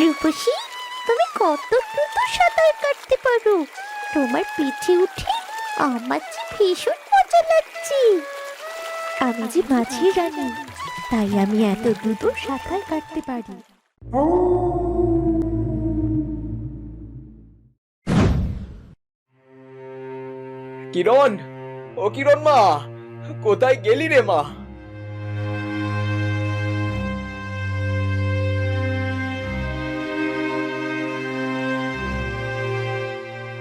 রূপসী তুমি কত দ্রুত সাঁতার কাটতে পারো? তোমার পিঠে উঠে আমার যে ভীষণ মজা লাগছে। আমি যে মাঝির রানী, তাই আমি এত দ্রুত সাঁতার কাটতে পারি। কিরণ, ও কিরণ মা, কোথায় গেলি রে মা?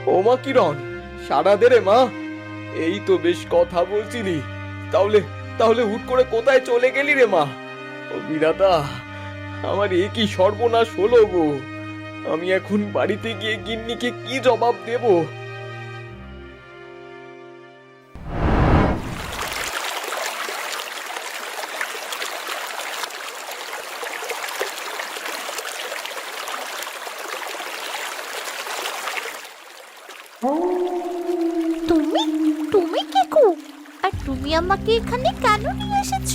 ও মা কিরণ সারা দে রে মা। এই তো বেশ কথা বলছিলি। তাহলে তাহলে হুট করে কোথায় চলে গেলি রে মা? ও বিরাতা আমার এ কি সর্বনাশ হলো গো। আমি এখন বাড়িতে গিয়ে গিন্নিকে কি জবাব দেবো? আমাকে এখানে কেন নিয়ে এসেছ?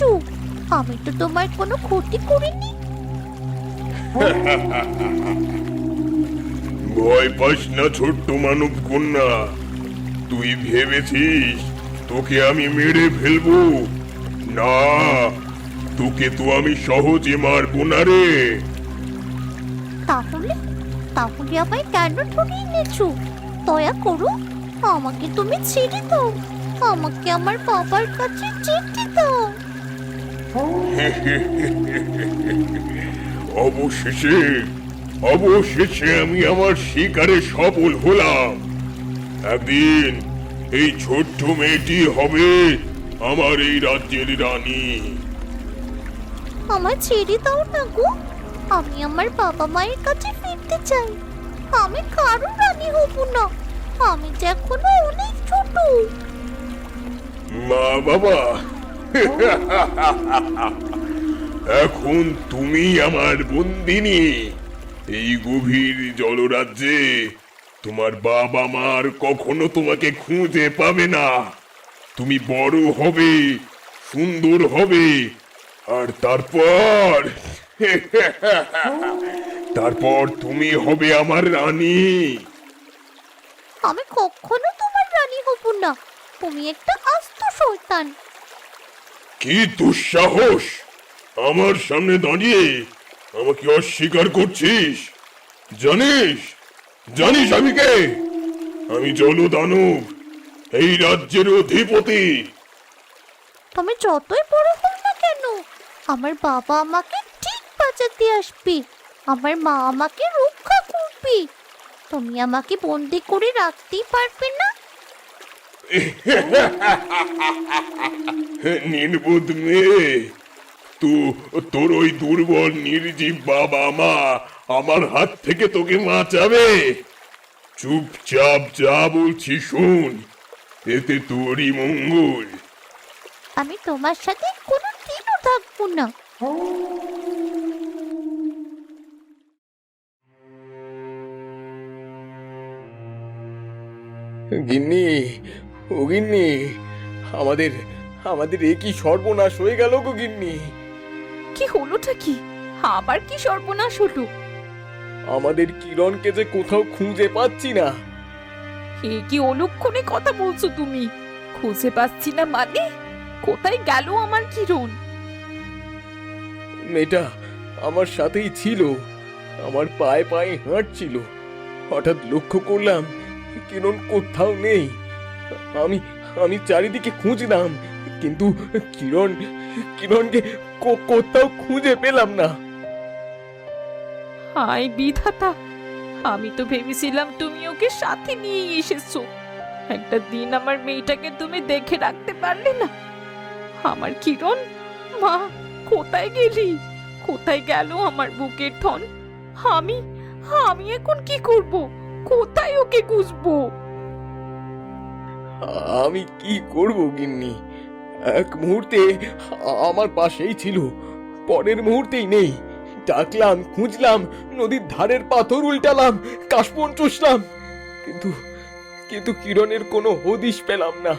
আমি তো তোমার কোনো ক্ষতি করিনি। ভয় পাস না ছোট্ট মানব কন্যা। তুই ভেবেছিস তোকে আমি মেরে ফেলব? না তোকে তো আমি সহজে মারবো না রে। তাহলে তাহলে আমায় কেন ধরিয়ে এনেছো? দয়া করো আমাকে তুমি ছেড়ে দাও। আমাকে আমার বাবার কাছে যেতে দাও। অবশেষে অবশেষে আমি আমার শিকারে সফল হলাম। একদিন এই ছোট্ট মেয়েটি হবে আমার এই রাজ্যের রানী। আমার ছেড়ে দাও না গো। আমি আমার বাবা মায়ের কাছে ফিরতে চাই। আমি কারও রানী হব না। আমি যে এখনও অনেক ছোট। মা, বাবা। এখন তুমি আমার বন্দিনী। এই গভীর জলরাজ্যে তোমার বাবা মার কখনো তোমাকে খুঁজে পাবে না। তুমি বড় হবে, সুন্দর হবে, আর তারপর তারপর তুমি হবে আমার রানী। আমি কখনো তোমার রানী হব না। তুমি একটা আস্ত শয়তান। কি দুঃসাহস! আমার সামনে দাঁড়িয়ে আমাকে অস্বীকার করছিস? জানিস? জানিস আমি কে? আমি জলদানব এই রাজ্যের অধিপতি। তুমি যতই বড় হও না কেন আমার বাবা আমাকে ঠিক বাঁচাতে আসবে। আমার মা আমাকে রক্ষা করবে। তুমি আমাকে বন্দি করে রাখতেই পারবে না। নির্বোধ মেয়ে তু তোর ওই দুর্বল নির্জীব বাবা মা আমার হাত থেকে তোকে বাঁচাবে। চুপচাপ যা বলছি শোন এতে তোরই মঙ্গল। আমি তোমার সাথে কোনো দিনও থাকব না। গিন্নি গিন্নি আমাদের আমাদের এ কি সর্বনাশ হয়ে গেল গো গিন্নি? কি হলোটা কি? আবার কি সর্বনাশ হলো? আমাদের কিরণকে যে কোথাও খুঁজে পাচ্ছি না। এ কি অলক্ষণে কথা বলছো তুমি? খুঁজে পাচ্ছি না মানে? কোথায় গেল আমার কিরণ? মেয়েটা আমার সাথেই ছিল আমার পায়ে পায়ে হাঁটছিল। হঠাৎ লক্ষ্য করলাম কিরণ কোথাও নেই। আমি আমি চারিদিকে খুঁজলাম, কিন্তু কিরণ, কিরণকে কোথাও খুঁজে পেলাম না। হাই বিধাতা, আমি তো ভেবেছিলাম তুমি ওকে সাথে নিয়ে এসেছ। একটা দিন আমার মেয়েটাকে তুমি দেখে রাখতে পারলে না। আমার কিরণ, মা, কোথায় গেলি? কোথায় গেল আমার বুকের ধন? আমি আমি এখন কি করব? কোথায় ওকে খুঁজবো? আমি কি করব গিন্নি? এক মুহূর্তে আমার পাশেই ছিল পরের মুহূর্তেই নেই। ডাকলাম খুঁজলাম নদীর ধারের পাথর উল্টালাম কাশবন চুষলাম কিন্তু কিন্তু কিরণের কোনো হদিশ পেলাম না।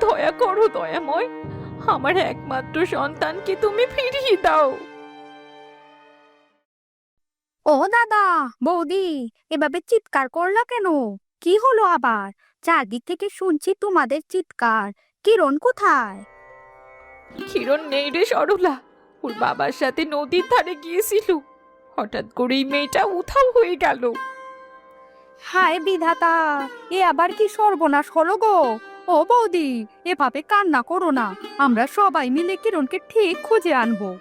দয়া করো দয়াময় আমার একমাত্র সন্তানকে তুমি ফিরিয়ে দাও। ও দাদা বৌদি এভাবে চিৎকার করলা কেন? কি হলো আবার? চারদিক থেকে শুনছি তোমাদের চিৎকার। কিরণ কোথায়? কিরণ নেই রে সরলা। ওর বাবার সাথে নদীর ধারে গিয়েছিল। হঠাৎ করেই মেয়েটা উধাও হয়ে গেল। হায় বিধাতা এ আবার কি সর্বনাশ হলো গো? ও বৌদি এভাবে কান্না করো না। আমরা সবাই মিলে কিরণকে ঠিক খুঁজে আনব।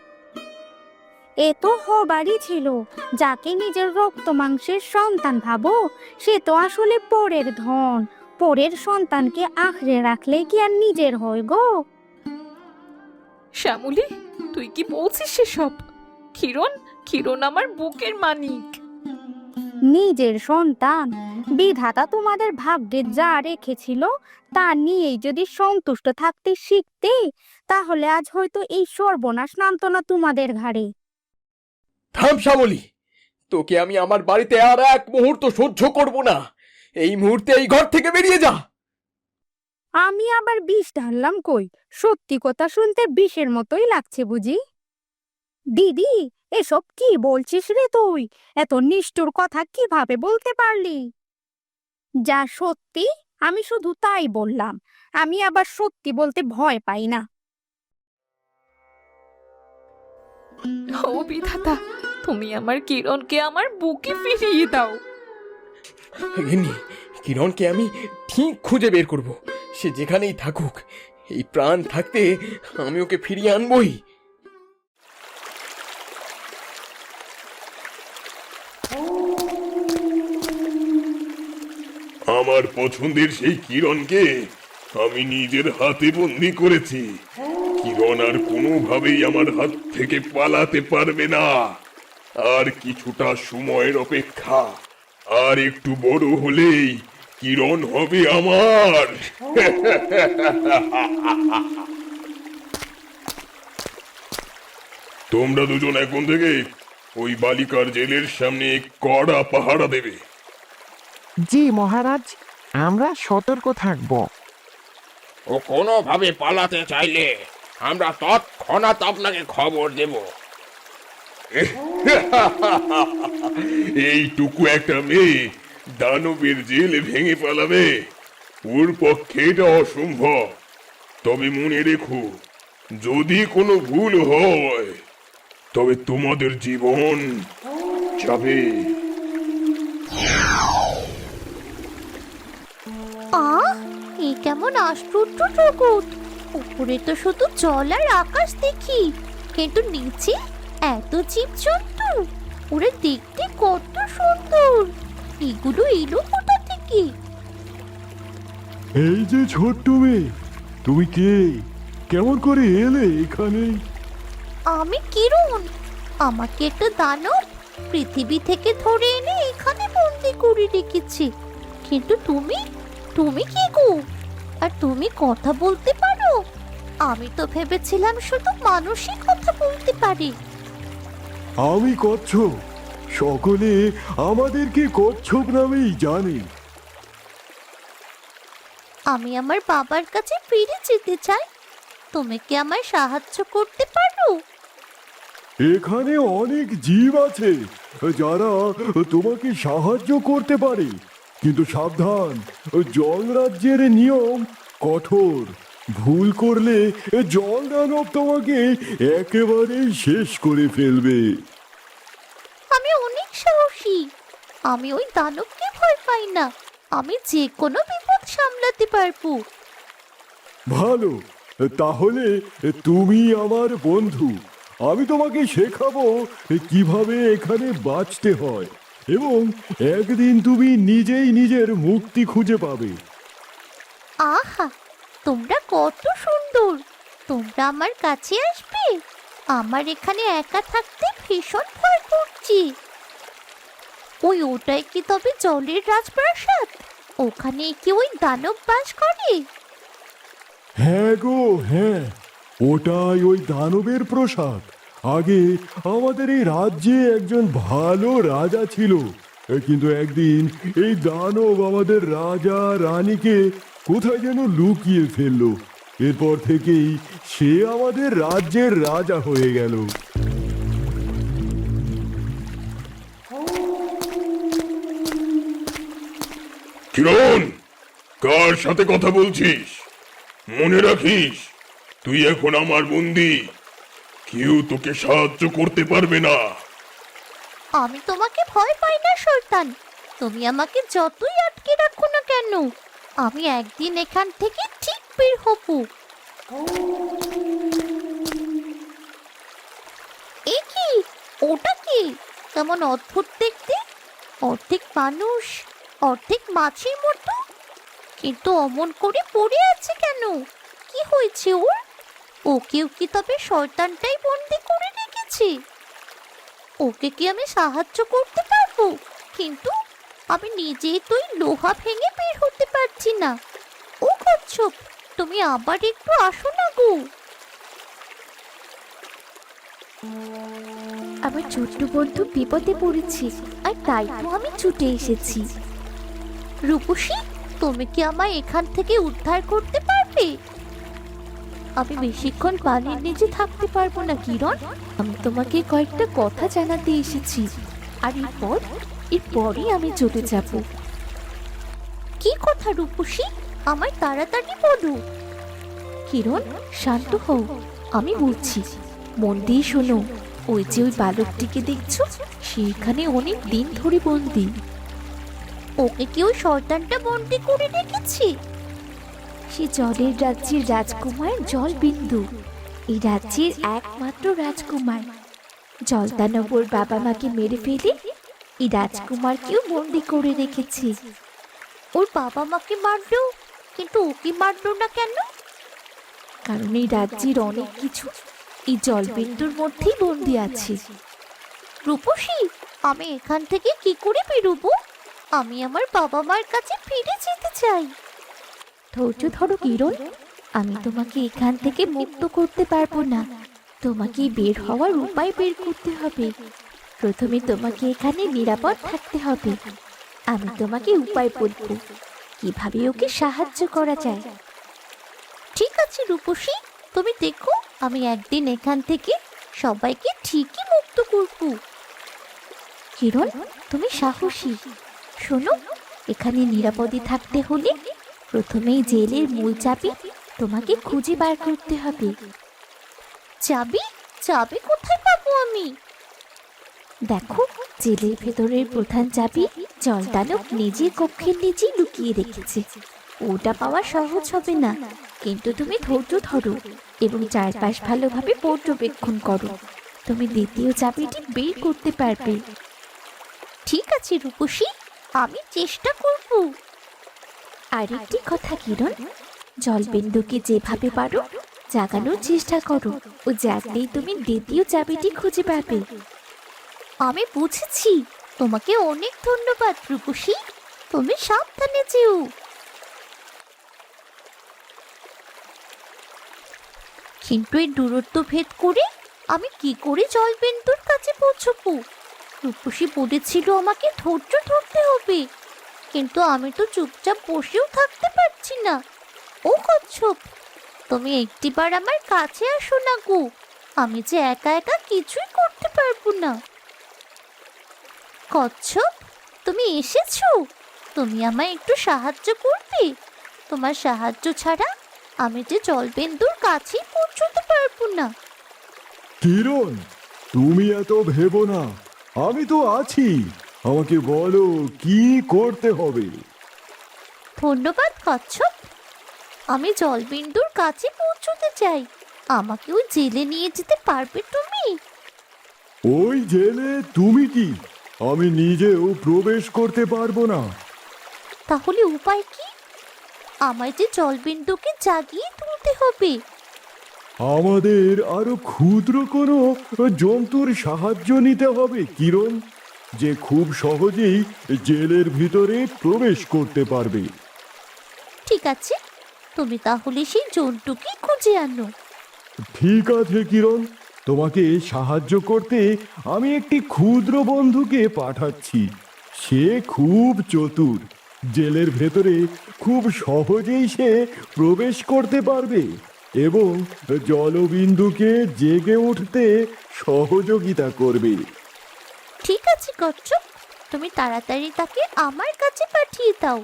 এ তো হবারই ছিল। যাকে নিজের রক্ত মাংসের সন্তান ভাবো সে তো আসলে পরের ধন। পরের সন্তানকে আঁকড়ে রাখলে কি আর নিজের হয় গো? শ্যামলি তুই কি বলছিস সেসব? কিরণ কিরণ আমার বুকের মানিক। নিজের সন্তান বিধাতা তোমাদের ভাগ্যে যা রেখেছিল তা নিয়েই যদি সন্তুষ্ট থাকতে শিখতে তাহলে আজ হয়তো এই সর্বনাশ নামতো না তোমাদের ঘাড়ে। থাম শ্যামলি তোকে আমি আমার বাড়িতে আর এক মুহূর্ত সহ্য করব না। এই মুহূর্তে এই ঘর থেকে বেরিয়ে যা। আমি আবার বিষ ঢাললাম কই? সত্যি কথা শুনতে বিষের মতোই লাগছে বুঝি। দিদি এসব কি বলছিস রে তুই? এত নিষ্ঠুর কথা কীভাবে বলতে পারলি? যা সত্যি আমি শুধু তাই বললাম। আমি আবার সত্যি বলতে ভয় পাই না। ও বিধাতা তুমি আমার কিরণকে আমার বুকে ফিরিয়ে দাও। গিন্নি, কিরণকে আমি ঠিক খুঁজে বের করব। সে যেখানেই থাকুক, এই প্রাণ থাকতে আমি ওকে ফিরিয়ে আনবই। আমার পছন্দের সেই কিরণকে আমি নিজের হাতে বন্দি করেছি। কিরণ আর কোনোভাবেই আমার হাত থেকে পালাতে পারবে না। আর কিছুটা সময়ের অপেক্ষা আর একটু বড় হলেই কিরণ হবে আমার। তোমরা দুজন এখন থেকে ওই বালিকার জেলের সামনে কড়া পাহারা দেবে। জি মহারাজ আমরা সতর্ক থাকব। ও কোনোভাবে পালাতে চাইলে আমরা তৎক্ষণাৎ আপনাকে খবর দেব। এইটুকু একটা মেয়ে দানবের জেল ভেঙে পালাবে ওর পক্ষে এটা অসম্ভব। তবে মনে রেখো, যদি কোনো ভুল হয়, তবে তোমাদের জীবন যাবে। এই কেমন আশ্চর্য জগৎ। উপরে তো শুধু জল আর আকাশ দেখি, কিন্তু নিচে এত জীবজন্তু ওরা দেখতে কত সুন্দর। এগুলো এলো কোথা থেকে? এই যে ছোট্ট মেয়ে তুমি কে? কেমন করে এলে এখানে? আমি কিরণ। আমাকে একটা দানব পৃথিবী থেকে ধরে এনে এখানে বন্দি করে রেখেছে। কিন্তু তুমি তুমি কি গো? আর তুমি কথা বলতে পারো? আমি তো ভেবেছিলাম শুধু মানুষই কথা বলতে পারে। আমি কচ্ছপ। সকলে আমাদেরকে কচ্ছপ নামেই জানে। আমি আমার বাবার কাছে ফিরে যেতে চাই। তুমি কি আমায় সাহায্য করতে পারো? এখানে অনেক জীব আছে যারা তোমাকে সাহায্য করতে পারে। কিন্তু সাবধান জল রাজ্যের নিয়ম কঠোর। ভুল করলে জল দানব তোমাকে একেবারেই শেষ করে ফেলবে। আমি অনেক সাহসী। আমি ওই দানবকে ভয় পাই না। আমি যে কোনো বিপদ সামলাতে পারব। ভালো। তাহলে তুমি আমার বন্ধু। আমি তোমাকে শেখাবো কীভাবে এখানে বাঁচতে হয়। এবং একদিন তুমি নিজেই নিজের মুক্তি খুঁজে পাবে। আহা! তোমরা কত সুন্দর। তোমরা আমার কাছে আসবে। আমার এখানে একা থাকতে ভীষণ ভয় করছি। ওই ওটাই কি তবে জলের রাজপ্রাসাদ? ওখানে কি ওই দানব বাস করে? হ্যাঁ গো হ্যাঁ। ওটাই ওই দানবের প্রসাদ। আগে আমাদের এই রাজ্যে একজন ভালো রাজা ছিল। কিন্তু একদিন এই দানব আমাদের রাজা, রানীকে কোথায় যেন লুকিয়ে ফেলল। এরপর থেকেই সে আমাদের রাজ্যের রাজা হয়ে গেল। কিরণ কার সাথে কথা বলছিস? মনে রাখিস তুই এখন আমার বন্দি। কেউ তোকে সাহায্য করতে পারবে না। আমি তোমাকে ভয় পাই না সুলতান। তুমি আমাকে যতই আটকে রাখো না কেন আমি একদিন এখান থেকে ঠিক বের হব। এ কি? ওটা কি? কেমন অদ্ভুত দেখতে। অর্ধেক মানুষ, অর্ধেক মাছের মতো। কিন্তু অমন করে পড়ে আছে কেন? কি হয়েছে ওর? ওকেও কি তবে শয়তানটাই বন্দি করে রেখেছে? ওকে কি আমি সাহায্য করতে পারব? কিন্তু আমি নিজেই তো এই লোহা ভেঙে বের হতে পারছি না। ও কচ্ছপ, তুমি আবার একটু আসো না গো। আমার ছোট্ট বন্ধু বিপদে পড়েছে, আর তাই তো আমি ছুটে এসেছি। রূপসী, তুমি কি আমায় এখান থেকে উদ্ধার করতে পারবে? আমি বেশিক্ষণ পানির নিচে থাকতে পারব না, কিরণ। আমি তোমাকে কয়েকটা কথা জানাতে এসেছি। আর এরপর, এরপরই আমি চলে যাব। কি কথা রূপসী? আমায় তাড়াতাড়ি বলো। কিরণ, শান্ত হও, আমি বলছি, মন দিয়ে শোনো, ওই যে ওই বালকটিকে দেখছ সেখানে অনেক দিন ধরে বন্দি। ওকে কি ওই শয়তানটা বন্দি করে রেখেছে? সে জলের রাজ্যের রাজকুমার জলবিন্দু। এই রাজ্যের একমাত্র রাজকুমার। জলদানবর বাবা মাকে মেরে ফেলে এই রাজকুমারকেও বন্দি করে রেখেছে। ওর বাবা মাকে মারলো? কিন্তু ওকে মারলো না কেন? কারণ এই রাজ্যের অনেক কিছু এই জলবিন্দুর মধ্যেই বন্দি আছে। রূপসী, আমি এখান থেকে কি করে বেরোবো? আমি আমার বাবা মার কাছে ফিরে যেতে চাই। ধৈর্য ধরো কিরণ, আমি তোমাকে এখান থেকে মুক্ত করতে পারব না। তোমাকে বের হওয়ার উপায় বের করতে হবে। প্রথমে তোমাকে এখানে নিরাপদ থাকতে হবে। আমি তোমাকে উপায় বলব। কীভাবে ওকে সাহায্য করা যায়? ঠিক আছে, রূপসী। তুমি দেখো, আমি একদিন এখান থেকে সবাইকে ঠিকই মুক্ত করব। কিরণ, তুমি সাহসী। শোনো, এখানে নিরাপদে থাকতে হলে প্রথমেই জেলের মূল চাবি তোমাকে খুঁজে বার করতে হবে। চাবি? চাবি কোথায় পাবো আমি? দেখো, জেলের ভেতরের প্রধান চাবি জলদানব নিজের কক্ষের নিচেই লুকিয়ে রেখেছে। ওটা পাওয়া সহজ হবে না, কিন্তু তুমি ধৈর্য ধরো এবং চারপাশ ভালোভাবে পর্যবেক্ষণ করো। তুমি দ্বিতীয় চাবিটি বের করতে পারবে। ঠিক আছে, রূপসী, আমি চেষ্টা করব। আরেকটি কথা, কিরণ। জলবিন্দুকে যেভাবে পারো, জাগানোর চেষ্টা করো। ও জাগলেই তুমি দ্বিতীয় চাবিটি খুঁজে পাবে। আমি বুঝেছি। তোমাকে অনেক ধন্যবাদ, রূপসী। তুমি সাবধানে যেও। কিন্তু এই দূরত্ব ভেদ করে আমি কি করে জলবিন্দুর কাছে পৌঁছবো? রূপসী বলেছিল আমাকে ধৈর্য ধরতে হবে। কিন্তু আমি তো চুপচাপ বসেও থাকতে পারছি না। ও কচ্ছপ, তুমি একটিবার আমার কাছে আসো না গো। আমি যে একা একা কিছুই করতে পারব না। কচ্ছপ তুমি এসেছ? তুমি আমায় একটু সাহায্য করবে? তোমার সাহায্য ছাড়া আমি যে জলবিন্দুর কাছেই পৌঁছতে পারব না। কিরণ তুমি এত ভেবো না। আমি তো আছি। আমাকে বলো কি করতে হবে? ধন্যবাদ কচ্ছপ। আমি জলবিন্দুর কাছে পৌঁছতে চাই। আমাকে ওই জেলে নিয়ে যেতে পারবে তুমি? ওই জেলে তুমি কি? আমি নিজেও প্রবেশ করতে পারব না। তাহলে উপায় কি? আমায় যে জলবিন্দুকে জাগিয়ে তুলতে হবে। আমাদের আরও ক্ষুদ্র কোনো জন্তুর সাহায্য নিতে হবে কিরণ? যে খুব সহজেই জেলের ভিতরে প্রবেশ করতে পারবে। ঠিক আছে তুমি তাহলে সেই জন্তুকে খুঁজে আনো। ঠিক আছে কিরণ। তোমাকে সাহায্য করতে আমি একটি ক্ষুদ্র বন্ধুকে পাঠাচ্ছি। সে খুব চতুর। জেলের ভেতরে খুব সহজেই সে প্রবেশ করতে পারবে এবং জলবিন্দুকে জেগে উঠতে সহযোগিতা করবে। ঠিক আছে, কচ্ছপ। তুমি তাড়াতাড়ি তাকে আমার কাছে পাঠিয়ে দাও।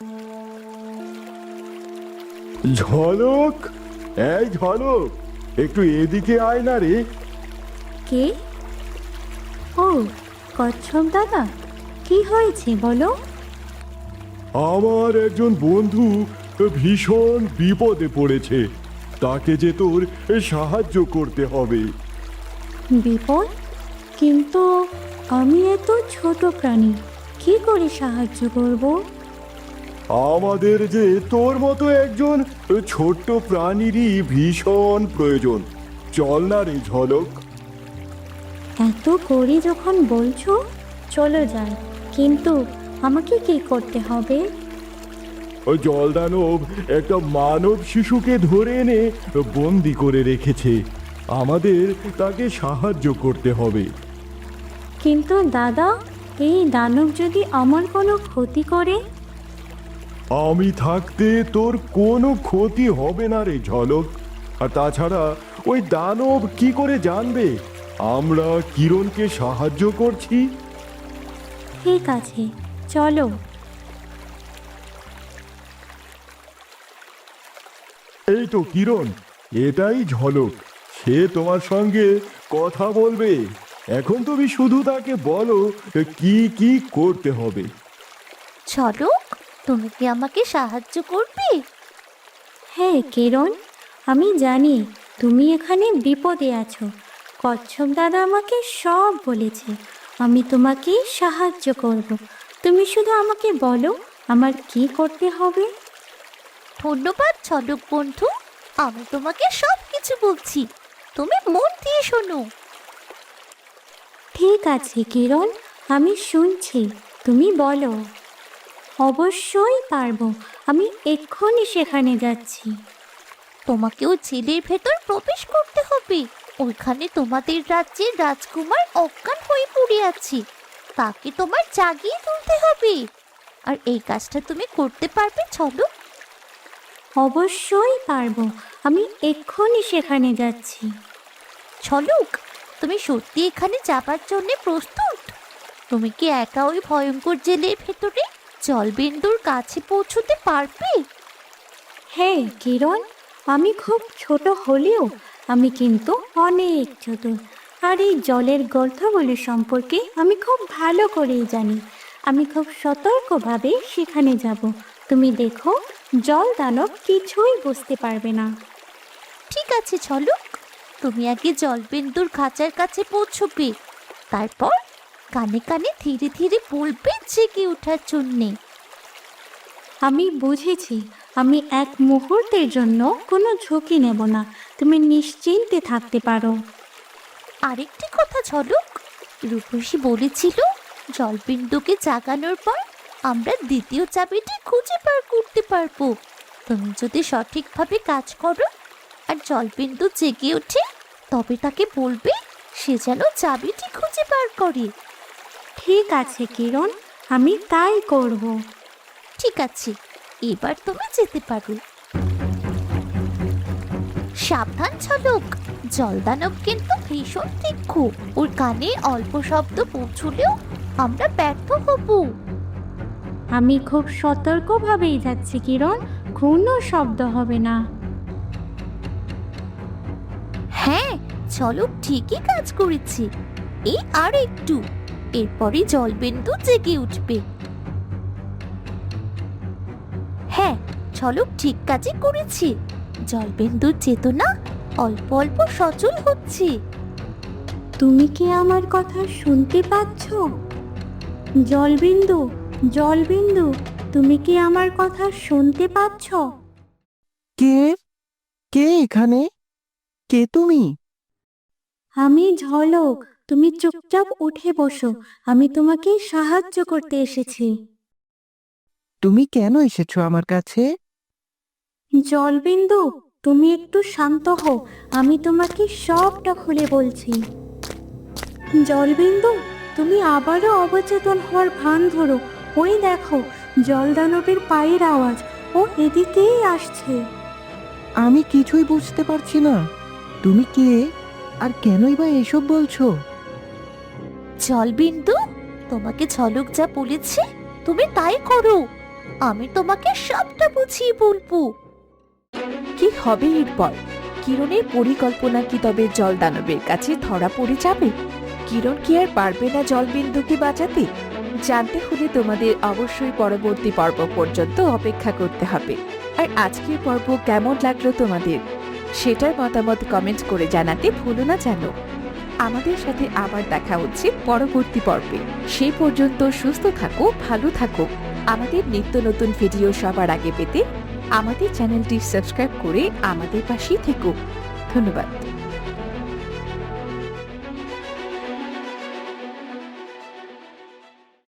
Thank you. ঝলক? এই ঝলক একটু এদিকে আয় না রে। কে? ও কচ্ছপ দাদা কি হয়েছে বলো? আমার একজন বন্ধু ভীষণ বিপদে পড়েছে। তাকে যে তোর সাহায্য করতে হবে। বিপদ? কিন্তু আমি এত ছোট প্রাণী কি করে সাহায্য করব? আমাদের যে তোর মতো একজন ছোট্ট প্রাণীরই ভীষণ প্রয়োজন। চল না রে ঝলক। এত করে যখন বলছো চলো যাই। কিন্তু আমাকে কি করতে হবে? ওই জলদানব একটা মানব শিশুকে ধরে এনে বন্দি করে রেখেছে। আমাদের তাকে সাহায্য করতে হবে। কিন্তু দাদা এই দানব যদি আমার কোনো ক্ষতি করে? আমি থাকতে তোর কোনো ক্ষতি হবে না রে ঝলক। আর তাছাড়া ওই দানব কি করে জানবে? আমরা কিরণকে সাহায্য করছি? ঠিক আছে চলো। এই তো কিরণ এটাই ঝলক। সে তোমার সঙ্গে কথা বলবে। এখন তুমি শুধু তাকে বলো কি কি করতে হবে। ঝলক? তুমি কি আমাকে সাহায্য করবে? হ্যাঁ কিরণ আমি জানি তুমি এখানে বিপদে আছো। কচ্ছপ দাদা আমাকে সব বলেছে আমি তোমাকে সাহায্য করব। তুমি শুধু আমাকে বলো আমার কি করতে হবে? ধন্যবাদ ঝলক বন্ধু। আমি তোমাকে সব কিছু বলছি। তুমি মন দিয়ে শোনো। ঠিক আছে কিরণ আমি শুনছি। তুমি বলো। অবশ্যই পারব। আমি এক্ষুনি সেখানে যাচ্ছি। তোমাকেও জেলের ভেতর প্রবেশ করতে হবে। ওইখানে তোমাদের রাজ্যের রাজকুমার অজ্ঞান হয়ে পড়ে আছে। তাকে তোমার জাগিয়ে তুলতে হবে। আর এই কাজটা তুমি করতে পারবে, চলো। অবশ্যই পারব। আমি এক্ষুনি সেখানে যাচ্ছি। ছলুক তুমি সত্যি এখানে যাবার জন্য প্রস্তুত? তুমি কি একা ওই ভয়ঙ্কর জেলের ভেতরে জলবিন্দুর কাছে পৌঁছতে পারবে? হ্যাঁ কিরণ। আমি খুব ছোট হলেও আমি কিন্তু অনেক ছোট। আর এই জলের গর্তগুলি সম্পর্কে আমি খুব ভালো করেই জানি। আমি খুব সতর্কভাবে সেখানে যাব। তুমি দেখো, জল দানব কিছুই বুঝতে পারবে না। ঠিক আছে, চলো। তুমি আগে জলবিন্দুর খাঁচার কাছে পৌঁছবে। তারপর কানে কানে ধীরে ধীরে বলবে জেগে ওঠার জন্যে। আমি বুঝেছি, আমি এক মুহূর্তের জন্য কোনো ঝুঁকি নেব না, তুমি নিশ্চিন্তে থাকতে পারো। আরেকটি কথা ঝলক, রূপসী বলেছিল জলবিন্দুকে জাগানোর পর আমরা দ্বিতীয় চাবিটি খুঁজে বার করতে পারব। তুমি যদি সঠিকভাবে কাজ করো আর জলবিন্দু জেগে ওঠে, তবে তাকে বলবে সে যেন চাবিটি খুঁজে বার করে। ঠিক আছে কিরণ আমি তাই করব। ঠিক আছে এবার তুমি যেতে পারো। সাবধান ছলক জলদানব কিন্তু ভীষণ তীক্ষ্ণ। ওর কানে অল্প শব্দ পৌঁছলেও আমরা ব্যর্থ হব। আমি খুব সতর্কভাবেই যাচ্ছি কিরণ। কোনো শব্দ হবে না। হ্যাঁ ঝলক ঠিকই কাজ করেছি। এই আর একটু। এরপরে জলবিন্দু জেগে উঠবে। হ্যাঁ ঝলক ঠিক কাজই করেছে। জলবিন্দুর চেতনা অল্প অল্প সচল হচ্ছে। তুমি কি আমার কথা শুনতে পাচ্ছ? জলবিন্দু জলবিন্দু তুমি কি আমার কথা শুনতে পাচ্ছ? কে? কে এখানে? কে তুমি? আমি ঝলক তুমি চুপচাপ উঠে বসো আমি তোমাকে সাহায্য করতে এসেছি। তুমি কেন এসেছ আমার কাছে? জলবিন্দু তুমি একটু শান্ত হও আমি তোমাকে সবটা খুলে বলছি। জলবিন্দু তুমি আবারও অবচেতন হওয়ার ভান ধরো। ওই দেখো জলদানবের পায়ের আওয়াজ ও এদিকেই আসছে। আমি কিছুই বুঝতে পারছি না। তুমি কে? আর কেনই বা এসব বলছো? জলবিন্দু তোমাকে ঝলক যা বলেছে, তুমি তাই করো। আমি তোমাকে সবটা বুঝিয়ে বলব। কি হবে এরপর? কিরণের পরিকল্পনা কি তবে জল দানবের কাছে ধরা পড়ে যাবে? কিরণ কি আর পারবে না জলবিন্দুকে বাঁচাতে? জানতে হলে তোমাদের অবশ্যই পরবর্তী পর্ব পর্যন্ত অপেক্ষা করতে হবে। আর আজকের পর্ব কেমন লাগল তোমাদের? সেটার মতামত কমেন্ট করে জানাতে ভুলো না জানো আমাদের সাথে আবার দেখা হচ্ছে পরবর্তী পর্বে। সে পর্যন্ত সুস্থ থাকো, ভালো থাকো। আমাদের নিত্য নতুন ভিডিও সবার আগে পেতে আমাদের চ্যানেলটি সাবস্ক্রাইব করে আমাদের পাশেই থেকো। ধন্যবাদ।